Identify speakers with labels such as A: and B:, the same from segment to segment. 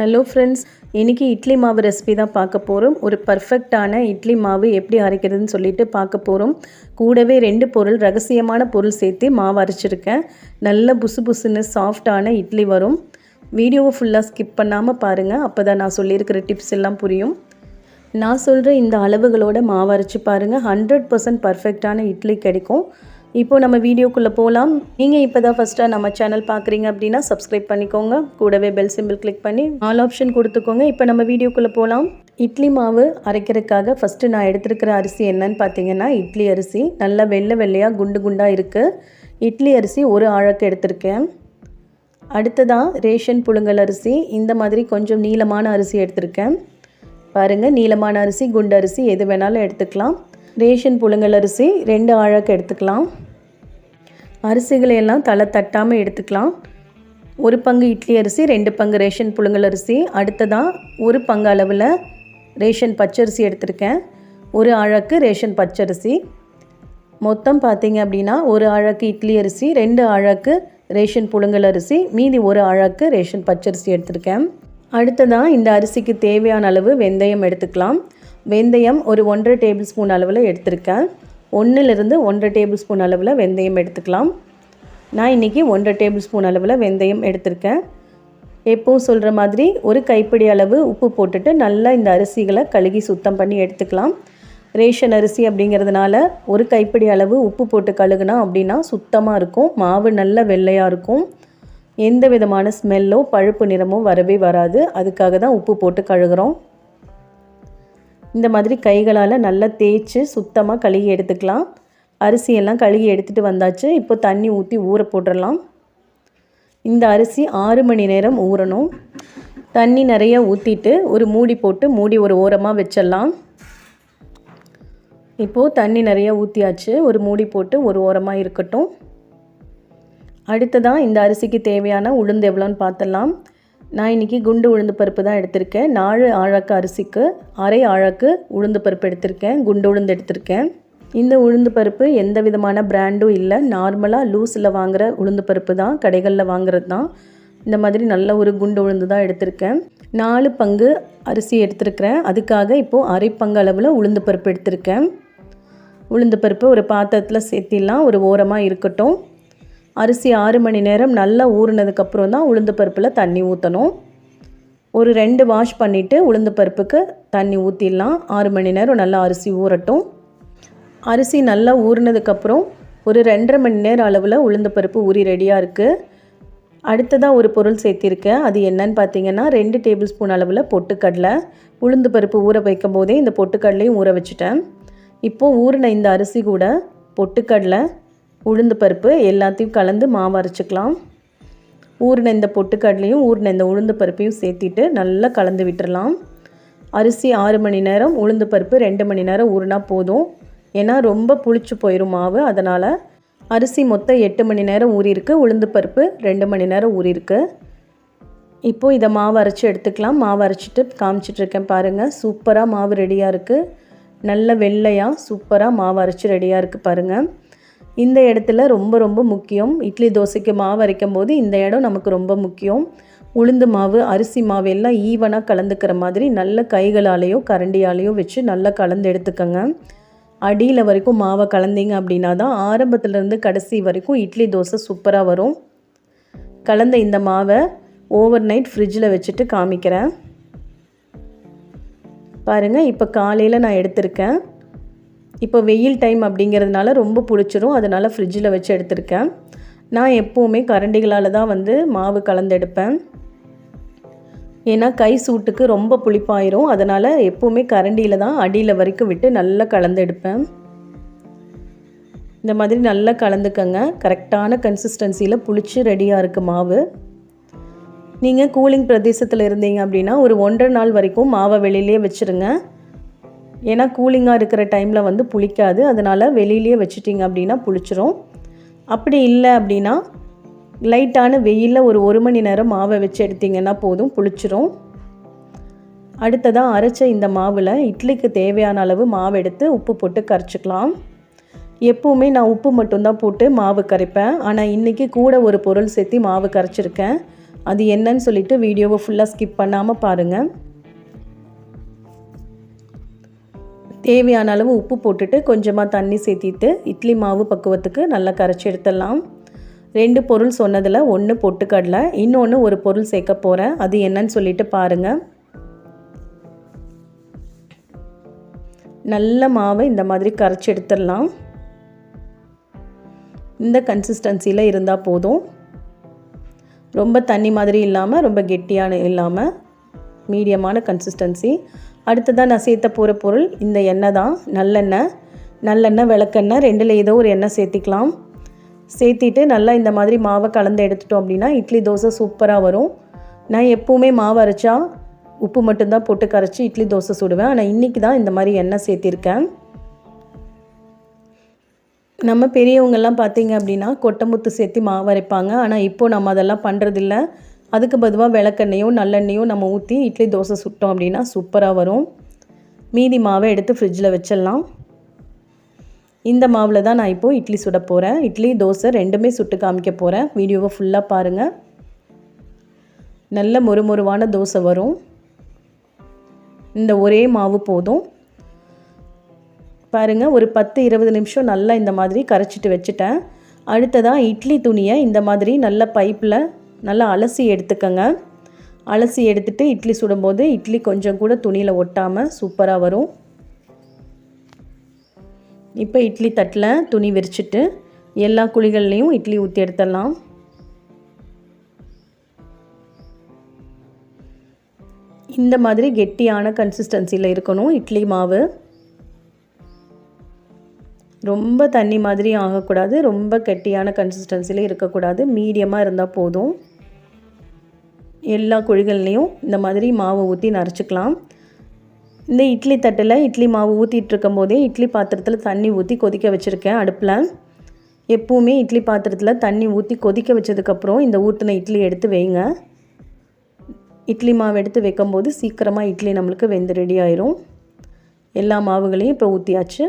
A: Hello friends இன்றைக்கி இட்லி மாவு recipe தான் பார்க்க போகிறோம் ஒரு பர்ஃபெக்டான இட்லி மாவு எப்படி அரைக்கிறதுன்னு சொல்லிட்டு பார்க்க போகிறோம் கூடவே ரெண்டு பொருள் ரகசியமான பொருள் சேர்த்து மாவு அரைச்சிருக்கேன். நல்ல புசு புசுன்னு சாஃப்டான இட்லி வரும். வீடியோவை ஃபுல்லாக ஸ்கிப் பண்ணாமல் பாருங்கள் அப்போ தான் நான் சொல்லியிருக்கிற டிப்ஸ் எல்லாம் புரியும். நான் சொல்கிற இந்த அளவுகளோட மாவு அரைச்சி பாருங்கள் ஹண்ட்ரட் பர்சன்ட் பர்ஃபெக்டான இட்லி கிடைக்கும். இப்போது நம்ம வீடியோக்குள்ளே போகலாம் நீங்கள் இப்போ தான் ஃபஸ்ட்டாக நம்ம சேனல் பார்க்குறீங்க அப்படின்னா சப்ஸ்கிரைப் பண்ணிக்கோங்க. கூடவே பெல் சிம்பிள் கிளிக் பண்ணி ஆல் ஆப்ஷன் கொடுத்துக்கோங்க. இப்போ நம்ம வீடியோக்குள்ளே போகலாம் இட்லி மாவு அரைக்கிறதுக்காக ஃபஸ்ட்டு நான் எடுத்துருக்கிற அரிசி என்னன்னு பார்த்தீங்கன்னா இட்லி அரிசி. நல்லா வெள்ளை வெள்ளையாக குண்டு குண்டாக இருக்குது இட்லி அரிசி ஒரு ஆழக்கு எடுத்திருக்கேன். அடுத்ததாக ரேஷன் புழுங்கல் அரிசி. இந்த மாதிரி கொஞ்சம் நீளமான அரிசி எடுத்திருக்கேன். பாருங்கள் நீளமான அரிசி குண்டு அரிசி எது வேணாலும் எடுத்துக்கலாம். ரேஷன் புழுங்கல் அரிசி ரெண்டு ஆழாக்கு எடுத்துக்கலாம். அரிசிகளை எல்லாம் தலை தட்டாமல் எடுத்துக்கலாம். ஒரு பங்கு இட்லி அரிசி ரெண்டு பங்கு ரேஷன் புழுங்கல் அரிசி. அடுத்ததாக ஒரு பங்கு அளவில் ரேஷன் பச்சரிசி எடுத்திருக்கேன். ஒரு ஆழக்கு ரேஷன் பச்சரிசி. மொத்தம் பார்த்தீங்க அப்படின்னா ஒரு ஆழக்கு இட்லி அரிசி ரெண்டு ஆழக்கு ரேஷன் புழுங்கல் அரிசி மீதி ஒரு ஆழக்கு ரேஷன் பச்சரிசி எடுத்திருக்கேன். அடுத்ததாக இந்த அரிசிக்கு தேவையான அளவு வெந்தயம் எடுத்துக்கலாம். வெந்தயம் ஒரு ஒன்றரை டேபிள் ஸ்பூன் அளவில் எடுத்திருக்கேன். ஒன்றுலேருந்து ஒன்றரை டேபிள் ஸ்பூன் அளவில் வெந்தயம் எடுத்துக்கலாம். நான் இன்றைக்கி ஒன்றரை டேபிள் ஸ்பூன் அளவில் வெந்தயம் எடுத்திருக்கேன். எப்போவும் சொல்கிற மாதிரி ஒரு கைப்பிடி அளவு உப்பு போட்டுட்டு நல்லா இந்த அரிசிகளை கழுகி சுத்தம் பண்ணி எடுத்துக்கலாம். ரேஷன் அரிசி அப்படிங்கிறதுனால ஒரு கைப்பிடி அளவு உப்பு போட்டு கழுகுனா அப்படின்னா சுத்தமாக இருக்கும். மாவு நல்ல வெள்ளையாக இருக்கும். எந்த விதமான ஸ்மெல்லோ பழுப்பு நிறமோ வரவே வராது. அதுக்காக தான் உப்பு போட்டு கழுகுறோம். இந்த மாதிரி கைகளால் நல்லா தேய்ச்சி சுத்தமாக கழுகி எடுத்துக்கலாம். அரிசியெல்லாம் கழுகி எடுத்துகிட்டு வந்தாச்சு. இப்போ தண்ணி ஊற்றி ஊற போட்டுடலாம் இந்த அரிசி ஆறு மணி நேரம் ஊறணும். தண்ணி நிறைய ஊற்றிட்டு ஒரு மூடி போட்டு மூடி ஒரு ஓரமாக வச்சிடலாம். இப்போது தண்ணி நிறைய ஊற்றியாச்சு ஒரு மூடி போட்டு ஒரு ஓரமாக இருக்கட்டும். அடுத்ததாக இந்த அரிசிக்கு தேவையான உளுந்து எவ்வளோன்னு பார்த்துடலாம். நான் இன்றைக்கி குண்டு உளுந்து பருப்பு தான் எடுத்திருக்கேன். நாலு ஆழக்கு அரிசிக்கு அரை ஆழக்கு உளுந்து பருப்பு எடுத்திருக்கேன். குண்டு உளுந்து எடுத்திருக்கேன். இந்த உளுந்து பருப்பு எந்த விதமான பிராண்டும் இல்லை. நார்மலாக லூஸில் வாங்குகிற உளுந்து பருப்பு தான் கடைகளில் வாங்குறது தான். இந்த மாதிரி நல்ல ஒரு குண்டு உளுந்து தான் எடுத்திருக்கேன். நாலு பங்கு அரிசி எடுத்திருக்கிறேன். அதுக்காக இப்போது அரை பங்கு அளவில் உளுந்து பருப்பு எடுத்திருக்கேன். உளுந்து பருப்பு ஒரு பாத்திரத்தில் சேர்த்திடலாம். ஒரு ஓரமாக இருக்கட்டும். அரிசி ஆறு மணி நேரம் நல்லா ஊறினதுக்கப்புறம் தான் உளுந்து பருப்பில் தண்ணி ஊற்றணும் ஒரு ரெண்டு வாஷ் பண்ணிவிட்டு உளுந்து பருப்புக்கு தண்ணி ஊற்றிடலாம் ஆறு மணி நேரம் நல்லா அரிசி ஊறட்டும். அரிசி நல்லா ஊறினதுக்கப்புறம் ஒரு ரெண்டரை மணி நேரம் அளவில் உளுந்து பருப்பு ஊறி ரெடியாக இருக்குது அடுத்ததாக ஒரு பொருள் சேர்த்திருக்கேன். அது என்னன்னு பார்த்தீங்கன்னா ரெண்டு டேபிள் ஸ்பூன் அளவில் பொட்டுக்கடலை. உளுந்து பருப்பு ஊற வைக்கும் போதே இந்த பொட்டுக்கடலையும் ஊற வச்சுட்டேன். இப்போது ஊறின இந்த அரிசி கூட பொட்டுக்கடலை உளுந்து பருப்பு எல்லாத்தையும் கலந்து மாவு அரைச்சிக்கலாம். ஊறின இந்த பொட்டுக்கடலையும் ஊறின இந்த உளுந்து பருப்பையும் சேர்த்திட்டு நல்லா கலந்து விட்டுடலாம் அரிசி ஆறு மணி நேரம் உளுந்து பருப்பு ரெண்டு மணி நேரம் ஊறினா போதும். ஏன்னா ரொம்ப புளிச்சு போயிடும் மாவு. அதனால் அரிசி மொத்தம் எட்டு மணி நேரம் ஊறியிருக்கு உளுந்து பருப்பு ரெண்டு மணி நேரம் ஊறியிருக்கு. இப்போது இதை மாவு அரைச்சி எடுத்துக்கலாம். மாவு அரைச்சிட்டு காமிச்சிட்ருக்கேன் பாருங்கள் சூப்பராக மாவு ரெடியாக இருக்குது நல்ல வெள்ளையாக சூப்பராக மாவு அரைச்சி ரெடியாக இருக்குது பாருங்கள் இந்த இடத்துல ரொம்ப ரொம்ப முக்கியம். இட்லி தோசைக்கு மாவு அரைக்கும் போது இந்த இடம் நமக்கு ரொம்ப முக்கியம். உளுந்து மாவு அரிசி மாவு எல்லாம் ஈவனாக கலந்துக்கிற மாதிரி நல்ல கைகளாலேயோ கரண்டியாலேயோ வச்சு நல்லா கலந்து எடுத்துக்கோங்க. அடியில் வரைக்கும் மாவை கலந்தீங்க அப்படின்னா தான் ஆரம்பத்துலேருந்து கடைசி வரைக்கும் இட்லி தோசை சூப்பராக வரும். கலந்த இந்த மாவை ஓவர் நைட் ஃப்ரிட்ஜில் வச்சுட்டு காமிக்கிறேன். பாருங்கள் இப்போ காலையில் நான் எடுத்திருக்கேன். இப்போ வெயில் டைம் அப்படிங்கிறதுனால ரொம்ப பிடிச்சிரும். அதனால் ஃப்ரிட்ஜில் வச்சு எடுத்திருக்கேன். நான் எப்போவுமே கரண்டிகளால் தான் வந்து மாவு கலந்தெடுப்பேன். ஏன்னா கை சூட்டுக்கு ரொம்ப புளிப்பாயிரும். அதனால் எப்போவுமே கரண்டியில் தான் அடியில் வரைக்கும் விட்டு நல்லா கலந்தெடுப்பேன். இந்த மாதிரி நல்லா கலந்துக்கங்க. கரெக்டான கன்சிஸ்டன்சியில் புளிச்சு ரெடியாக இருக்குது மாவு. நீங்கள் கூலிங் பிரதேசத்தில் இருந்தீங்க அப்படின்னா ஒரு ஒன்றரை நாள் வரைக்கும் மாவை வெளியிலே வச்சுருங்க. ஏன்னா கூலிங்காக இருக்கிற டைமில் வந்து புளிக்காது. அதனால் வெளியிலேயே வச்சிட்டிங்க அப்படின்னா புளிச்சிரும். அப்படி இல்லை அப்படின்னா லைட்டான வெயிலில் ஒரு ஒரு மணி நேரம் மாவை வச்சு எடுத்திங்கன்னா போதும் புளிச்சிரும். அடுத்ததாக அரைச்ச இந்த மாவில் இட்லிக்கு தேவையான அளவு மாவு எடுத்து உப்பு போட்டு கரைச்சிக்கலாம். எப்போவுமே நான் உப்பு மட்டும்தான் போட்டு மாவு கரைப்பேன். ஆனால் இன்றைக்கி கூட ஒரு பொருள் சேர்த்து மாவு கரைச்சிருக்கேன். அது என்னன்னு சொல்லிட்டு வீடியோவை ஃபுல்லாக ஸ்கிப் பண்ணாமல் பாருங்கள் தேவையான அளவு உப்பு போட்டுட்டு கொஞ்சமாக தண்ணி சேர்த்திட்டு இட்லி மாவு பக்குவத்துக்கு நல்லா கரைச்சி எடுத்துடலாம். ரெண்டு பொருள் சொன்னதில் ஒன்று பொட்டுக்கடலை இன்னொன்று ஒரு பொருள் சேர்க்க போகிறேன் அது என்னன்னு சொல்லிட்டு பாருங்கள் நல்ல மாவை இந்த மாதிரி கரைச்சி எடுத்துடலாம். இந்த கன்சிஸ்டன்சியில் இருந்தால் போதும். ரொம்ப தண்ணி மாதிரி இல்லாமல் ரொம்ப கெட்டியான இல்லாமல் மீடியமான கன்சிஸ்டன்சி அடுத்ததாக நான் சேர்த்த போகிற பொருள் இந்த எண்ணெய் தான். நல்லெண்ணெய் நல்லெண்ணெய் விளக்கெண்ணெய் ரெண்டில் ஏதோ ஒரு எண்ணெய் சேர்த்திக்கலாம். சேர்த்திட்டு நல்லா இந்த மாதிரி மாவை கலந்து எடுத்துட்டோம் அப்படின்னா இட்லி தோசை சூப்பராக வரும். நான் எப்போவுமே மாவு அரைச்சா உப்பு மட்டும்தான் போட்டு கரைச்சி இட்லி தோசை சுடுவேன். ஆனால் இன்றைக்கி தான் இந்த மாதிரி எண்ணெய் சேர்த்திருக்கேன். நம்ம பெரியவங்கெல்லாம் பார்த்தீங்க அப்படின்னா கொட்டைமுத்து சேர்த்து மாவு அரைப்பாங்க. ஆனால் இப்போது நம்ம அதெல்லாம் பண்ணுறதில்ல அதுக்கு பதுவாக விளக்கெண்ணையும் நல்லெண்ணெயும் நம்ம ஊற்றி இட்லி தோசை சுட்டோம் அப்படின்னா சூப்பராக வரும். மீதி மாவை எடுத்து ஃப்ரிட்ஜில் வச்சிடலாம். இந்த மாவில் தான் நான் இப்போது இட்லி சுட போகிறேன் இட்லி தோசை ரெண்டுமே சுட்டு காமிக்க போகிறேன் வீடியோவை ஃபுல்லாக பாருங்கள் நல்ல மொறுமொருவான தோசை வரும். இந்த ஒரே மாவு போதும். பாருங்கள் ஒரு பத்து இருபது நிமிஷம் நல்லா இந்த மாதிரி கரைச்சிட்டு வச்சுட்டேன். அடுத்ததாக இட்லி துணியை இந்த மாதிரி நல்ல பைப்பில் நல்லா அலசி எடுத்துக்கங்க. அலசி எடுத்துகிட்டு இட்லி சுடும்போது இட்லி கொஞ்சம் கூட துணியில் ஒட்டாமல் சூப்பராக வரும். இப்போ இட்லி தட்டில் துணி விரிச்சிட்டு எல்லா குழிகள்லேயும் இட்லி ஊற்றி எடுத்துடலாம். இந்த மாதிரி கெட்டியான கன்சிஸ்டன்சியில் இருக்கணும் இட்லி மாவு. ரொம்ப தண்ணி மாதிரி ஆகக்கூடாது. ரொம்ப கெட்டியான கன்சிஸ்டன்சியில் இருக்கக்கூடாது. மீடியமாக இருந்தால் போதும். எல்லா குழிகள்லேயும் இந்த மாதிரி மாவை ஊற்றி நரைச்சிக்கலாம் இந்த இட்லி தட்டில் இட்லி மாவு ஊற்றிட்டு இருக்கும் போதே இட்லி பாத்திரத்தில் தண்ணி ஊற்றி கொதிக்க வச்சுருக்கேன் அடுப்பில். எப்போவுமே இட்லி பாத்திரத்தில் தண்ணி ஊற்றி கொதிக்க வச்சதுக்கப்புறம் இந்த ஊற்றின இட்லி எடுத்து வைங்க. இட்லி மாவு எடுத்து வைக்கும்போது சீக்கிரமாக இட்லி நம்மளுக்கு வெந்து ரெடி ஆயிரும். எல்லா மாவுகளையும் இப்போ ஊற்றியாச்சு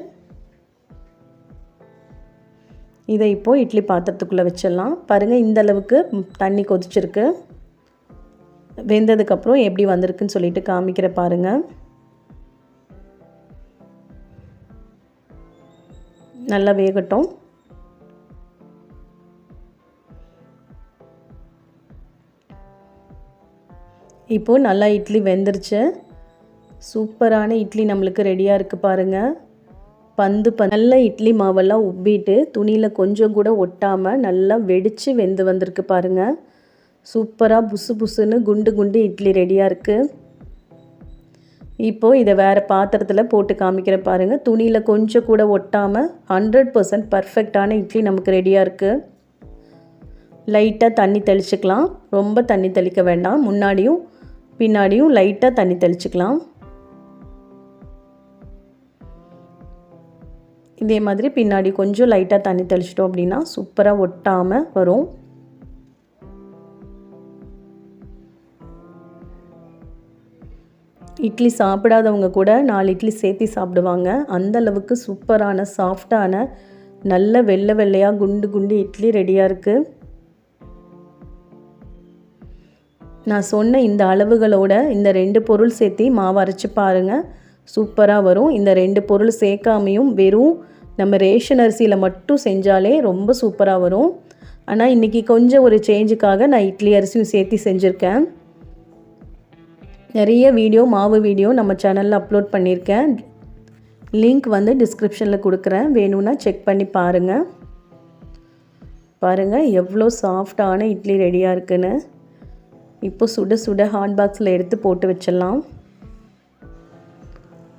A: இதை இப்போது இட்லி பாத்திரத்துக்குள்ளே வச்சிடலாம். பாருங்கள் இந்த அளவுக்கு தண்ணி கொதிச்சிருக்கு. வெந்ததுக்கப்புறம் எப்படி வந்திருக்குன்னு சொல்லிட்டு காமிக்கிற பாருங்கள் நல்லா வேகட்டும். இப்போது நல்லா இட்லி வெந்துருச்சு. சூப்பரான இட்லி நம்மளுக்கு ரெடியாக இருக்குது பாருங்கள் பந்து ப நல்ல இட்லி மாவெல்லாம் உப்பிட்டு துணியில் கொஞ்சம் கூட ஒட்டாமல் நல்லா வெடித்து வெந்து வந்திருக்கு பாருங்கள் சூப்பராக புசு புசுன்னு குண்டு குண்டு இட்லி ரெடியாக இருக்குது இப்போது இதை வேறு பாத்திரத்தில் போட்டு காமிக்கிற பாருங்கள் துணியில் கொஞ்சம் கூட ஒட்டாமல் ஹண்ட்ரட் பர்சன்ட் பர்ஃபெக்டான இட்லி நமக்கு ரெடியாக இருக்குது லைட்டாக தண்ணி தெளிச்சுக்கலாம். ரொம்ப தண்ணி தெளிக்க வேண்டாம். முன்னாடியும் பின்னாடியும் லைட்டாக தண்ணி தெளிச்சுக்கலாம். இதே மாதிரி பின்னாடி கொஞ்சம் லைட்டாக தண்ணி தெளிச்சிட்டோம் அப்படின்னா சூப்பராக ஒட்டாமல் வரும். இட்லி சாப்பிடாதவங்க கூட நாலு இட்லி சேர்த்து சாப்பிடுவாங்க. அந்த அளவுக்கு சூப்பரான சாஃப்டான நல்ல வெள்ளை வெள்ளையாக குண்டு குண்டு இட்லி ரெடியாக இருக்குது நான் சொன்ன இந்த அளவுகளோட இந்த ரெண்டு பொருள் சேர்த்து மாவு அரைச்சி பாருங்கள் சூப்பராக வரும். இந்த ரெண்டு பொருள் சேர்க்காமையும் வெறும் நம்ம ரேஷன் அரிசியில் மட்டும் செஞ்சாலே ரொம்ப சூப்பராக வரும். ஆனால் இன்றைக்கி கொஞ்சம் ஒரு சேஞ்சுக்காக நான் இட்லி அரிசியும் சேர்த்து செஞ்சுருக்கேன். நிறைய வீடியோ மாவு வீடியோ நம்ம சேனலில் அப்லோட் பண்ணியிருக்கேன். லிங்க் வந்து டிஸ்கிரிப்ஷனில் கொடுக்குறேன். வேணும்னா செக் பண்ணி பாருங்கள் பாருங்கள் எவ்வளோ சாஃப்டான இட்லி ரெடியாக இருக்குன்னு. இப்போ சுட சுட ஹாட் பாக்ஸில் எடுத்து போட்டு வச்சிடலாம்.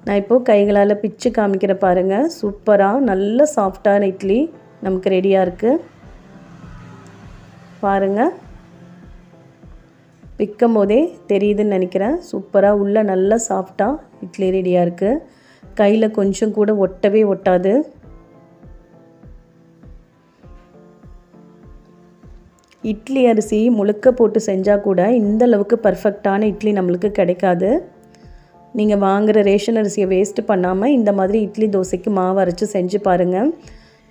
A: நான் இப்போது கைகளால் பிச்சு காமிக்கிற பாருங்கள் சூப்பராக நல்ல சாஃப்டான இட்லி நமக்கு ரெடியாக இருக்குது பாருங்கள் விற்கும் போதே தெரியுதுன்னு நினைக்கிறேன். சூப்பராக உள்ளே நல்லா சாஃப்டாக இட்லி ரெடியாக இருக்குது கையில் கொஞ்சம் கூட ஒட்டவே ஒட்டாது. இட்லி அரிசி முழுக்க போட்டு செஞ்சால் கூட இந்த அளவுக்கு பர்ஃபெக்டான இட்லி நம்மளுக்கு கிடைக்காது. நீங்கள் வாங்குகிற ரேஷன் அரிசியை வேஸ்ட்டு பண்ணாமல் இந்த மாதிரி இட்லி தோசைக்கு மாவு அரைச்சி செஞ்சு பாருங்கள்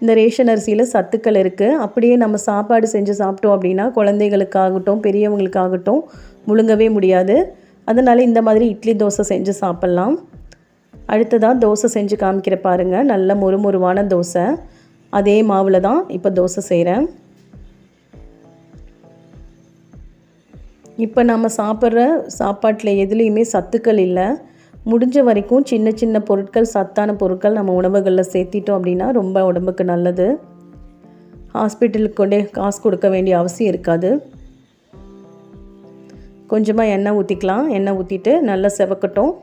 A: இந்த ரேஷன் அரிசியில் சத்துக்கள் இருக்குது அப்படியே நம்ம சாப்பாடு செஞ்சு சாப்பிட்டோம் அப்படின்னா குழந்தைகளுக்காகட்டும் பெரியவங்களுக்காகட்டும் முழுங்கவே முடியாது. அதனால் இந்த மாதிரி இட்லி தோசை செஞ்சு சாப்பிட்லாம். அடுத்ததாக தோசை செஞ்சு காமிக்கிற பாருங்கள் நல்ல மொறுமொருவான தோசை. அதே மாவில் தான் இப்போ தோசை செய்கிறேன் இப்போ நம்ம சாப்பிட்ற சாப்பாட்டில் எதுலேயுமே சத்துக்கள் இல்லை. முடிஞ்ச வரைக்கும் சின்ன சின்ன பொருட்கள் சத்தான பொருட்கள் நம்ம உணவுகளில் சேர்த்திட்டோம் அப்படின்னா ரொம்ப உடம்புக்கு நல்லது. ஹாஸ்பிட்டலுக்கு கொண்டே காசு கொடுக்க வேண்டிய அவசியம் இருக்காது. கொஞ்சமாக எண்ணெய் ஊற்றிக்கலாம் எண்ணெய் ஊற்றிட்டு நல்லா செவக்கட்டும்.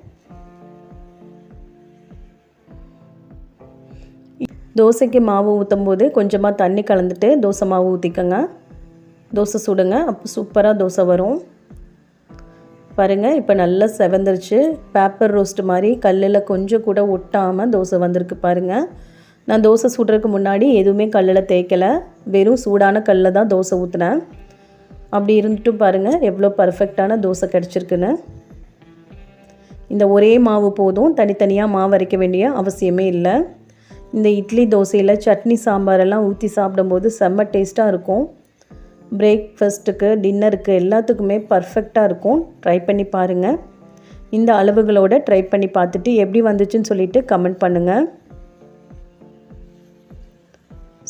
A: தோசைக்கு மாவு ஊற்றும் போது கொஞ்சமாக தண்ணி கலந்துட்டு தோசை மாவு ஊற்றிக்கோங்க தோசை சுடுங்க. அப்போ சூப்பராக தோசை வரும். பாருங்கள் இப்போ நல்லா செவந்துருச்சு. பேப்பர் ரோஸ்ட் மாதிரி கல்லில் கொஞ்சம் கூட ஒட்டாமல் தோசை வந்திருக்கு பாருங்கள் நான் தோசை சுடுறதுக்கு முன்னாடி எதுவுமே கல்லில் தேய்க்கலை. வெறும் சூடான கல்லில் தான் தோசை ஊற்றினேன் அப்படி இருந்துட்டும் பாருங்கள் எவ்வளோ பர்ஃபெக்டான தோசை கிடச்சிருக்குன்னு. இந்த ஒரே மாவு போதும். தனித்தனியாக மாவு அரைக்க வேண்டிய அவசியமே இல்லை. இந்த இட்லி தோசையில் சட்னி சாம்பாரெல்லாம் ஊற்றி சாப்பிடும்போது செம்ம டேஸ்ட்டாக இருக்கும். பிரேக்ஃபஸ்ட்டுக்கு டின்னருக்கு எல்லாத்துக்குமே பர்ஃபெக்டாக இருக்கும். ட்ரை பண்ணி பாருங்கள் இந்த அளவுகளோட ட்ரை பண்ணி பார்த்துட்டு எப்படி வந்துச்சுன்னு சொல்லிட்டு கமெண்ட் பண்ணுங்கள்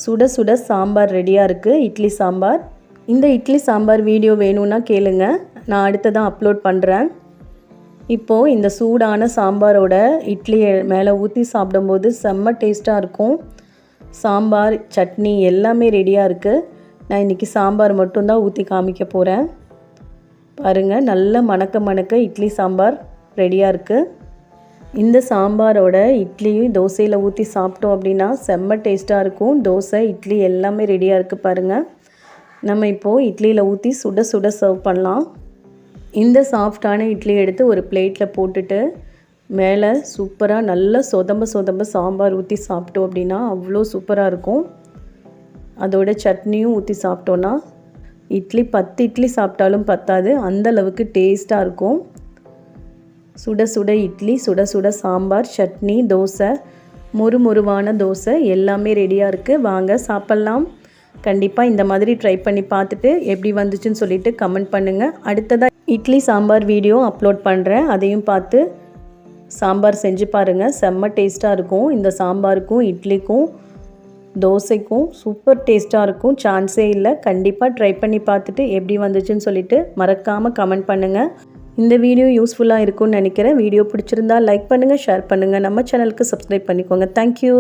A: சுட சுட சாம்பார் ரெடியாக இருக்குது இட்லி சாம்பார். இந்த இட்லி சாம்பார் வீடியோ வேணும்னா கேளுங்க. நான் அடுத்ததான் அப்லோட் பண்ணுறேன் இப்போது இந்த சூடான சாம்பாரோட இட்லியை மேலே ஊற்றி சாப்பிடும்போது செம்ம டேஸ்ட்டாக இருக்கும். சாம்பார் சட்னி எல்லாமே ரெடியாக இருக்குது நான் இன்றைக்கி சாம்பார் மட்டும்தான் ஊற்றி காமிக்க போகிறேன் பாருங்கள் நல்ல மணக்க மணக்க இட்லி சாம்பார் ரெடியாக இருக்குது இந்த சாம்பாரோட இட்லியும் தோசையில் ஊற்றி சாப்பிட்டோம் அப்படின்னா செம்ம டேஸ்ட்டாக இருக்கும். தோசை இட்லி எல்லாமே ரெடியாக இருக்குது பாருங்கள் நம்ம இப்போது இட்லியில் ஊற்றி சுட சுட சர்வ் பண்ணலாம். இந்த சாஃப்டான இட்லி எடுத்து ஒரு பிளேட்டில் போட்டுட்டு மேலே சூப்பராக நல்லா சொதம்ப சொதம்ப சாம்பார் ஊற்றி சாப்பிட்டோம் அப்படின்னா அவ்வளோ சூப்பராக இருக்கும். அதோட சட்னியும் ஊற்றி சாப்பிட்டோன்னா இட்லி பத்து இட்லி சாப்பிட்டாலும் பத்தாது. அந்த அளவுக்கு டேஸ்ட்டாக இருக்கும். சுட சுட இட்லி சுட சுட சாம்பார் சட்னி தோசை மொறு மொறுவான தோசை எல்லாமே ரெடியாக இருக்குது வாங்க சாப்பிட்லாம். கண்டிப்பாக இந்த மாதிரி ட்ரை பண்ணி பார்த்துட்டு எப்படி வந்துச்சுன்னு சொல்லிட்டு கமெண்ட் பண்ணுங்கள் அடுத்ததாக இட்லி சாம்பார் வீடியோ அப்லோட் பண்ணுறேன் அதையும் பார்த்து சாம்பார் செஞ்சு பாருங்கள் செம்ம டேஸ்ட்டாக இருக்கும். இந்த சாம்பாருக்கும் இட்லிக்கும். தோசைக்கும் சூப்பர் டேஸ்ட்டாக இருக்கும். சான்ஸே இல்லை. கண்டிப்பாக ட்ரை பண்ணி பார்த்துட்டு எப்படி வந்துச்சுன்னு சொல்லிட்டு மறக்காமல் கமெண்ட் பண்ணுங்கள் இந்த வீடியோ யூஸ்ஃபுல்லாக இருக்கும்னு நினைக்கிறேன். வீடியோ பிடிச்சிருந்தா லைக் பண்ணுங்கள் ஷேர் பண்ணுங்கள் நம்ம சேனலுக்கு சப்ஸ்கிரைப் பண்ணிக்கோங்க. தேங்க்யூ